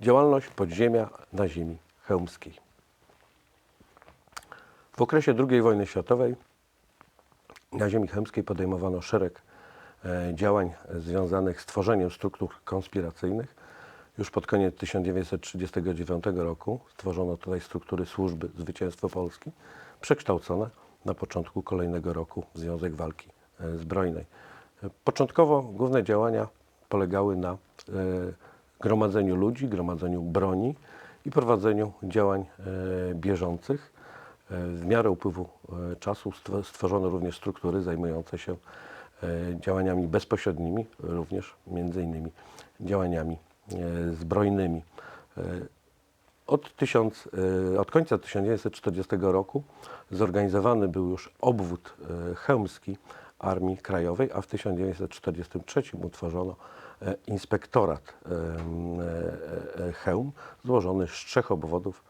Działalność podziemia na ziemi chełmskiej. W okresie II wojny światowej na ziemi chełmskiej podejmowano szereg e, działań związanych z tworzeniem struktur konspiracyjnych. Już pod koniec 1939 roku stworzono tutaj struktury służby Zwycięstwo Polski, przekształcone na początku kolejnego roku w Związek Walki e, Zbrojnej. E, Początkowo główne działania polegały na gromadzeniu ludzi, gromadzeniu broni i prowadzeniu działań e, bieżących. E, W miarę upływu e, czasu stwo- stworzono również struktury zajmujące się działaniami bezpośrednimi, również między innymi działaniami zbrojnymi. Od, tysiąc, od końca 1940 roku zorganizowany był już obwód chełmski Armii Krajowej, a w 1943 utworzono e, inspektorat e, e, Chełm złożony z trzech obwodów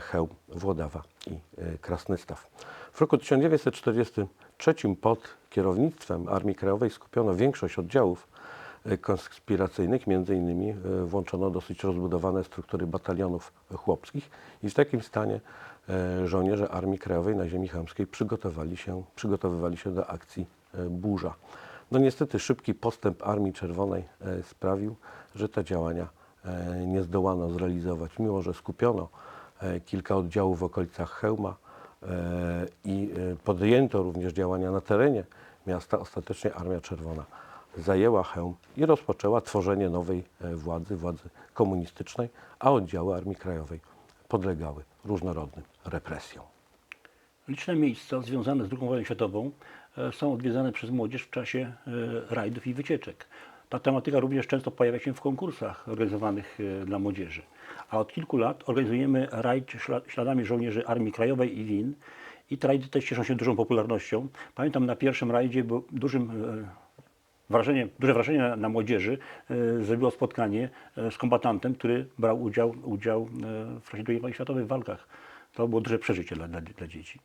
Chełm, Włodawa i Krasnystaw. W roku 1943 pod kierownictwem Armii Krajowej skupiono większość oddziałów konspiracyjnych, między innymi e, włączono dosyć rozbudowane struktury batalionów chłopskich i w takim stanie e, żołnierze Armii Krajowej na ziemi chełmskiej przygotowali się, przygotowywali się do akcji e, Burza. No niestety szybki postęp Armii Czerwonej e, sprawił, że te działania e, nie zdołano zrealizować, mimo że skupiono e, kilka oddziałów w okolicach Chełma e, i e, podjęto również działania na terenie miasta. Ostatecznie Armia Czerwona zajęła Chełm i rozpoczęła tworzenie nowej e, władzy, władzy komunistycznej, a oddziały Armii Krajowej podlegały różnorodnym represjom. Liczne miejsca związane z II wojną światową e, są odwiedzane przez młodzież w czasie e, rajdów i wycieczek. Ta tematyka również często pojawia się w konkursach organizowanych dla młodzieży. A od kilku lat organizujemy rajd śla- śladami żołnierzy Armii Krajowej i WIN. I te rajdy też cieszą się dużą popularnością. Pamiętam na pierwszym rajdzie był dużym wrażenie, duże wrażenie na, na młodzieży e, zrobiło spotkanie e, z kombatantem, który brał udział, udział e, w czasie II wojny światowej w walkach. To było duże przeżycie dla, dla, dla dzieci.